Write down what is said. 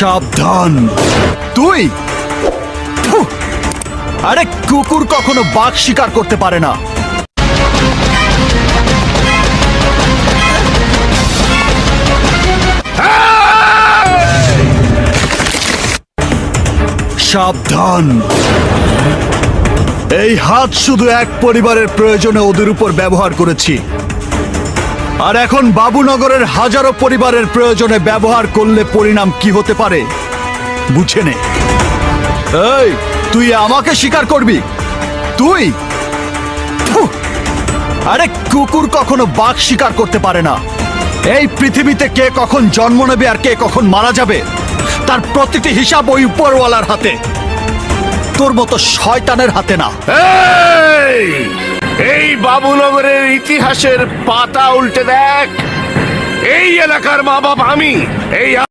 সাবধান। তুই? আরে কুকুর কখনো বাঘ শিকার করতে পারে না। সাবধান। এই হাত শুধু এক পরিবারের প্রয়োজনে ওদের উপর ব্যবহার করেছি। আর এখন বাবুনগরের হাজারো পরিবারের প্রয়োজনে ব্যবহার করলে পরিণাম কি হতে পারে? বুঝে নে। এই, তুই আমাকে স্বীকার করবি? তুই? আরে কুকুর কখনো বাঘ শিকার করতে পারে না। এই পৃথিবীতে কে কখন জন্ম নেবে আর কে কখন মারা যাবে, তার প্রতিটি হিসাব ওই উপরওয়ালার হাতে। তোর মতো শয়তানের হাতে না। এই! এই বাবুনগরের ইতিহাসের পাতা উল্টে দেখ। এই এলাকার মা বাপ আমি এই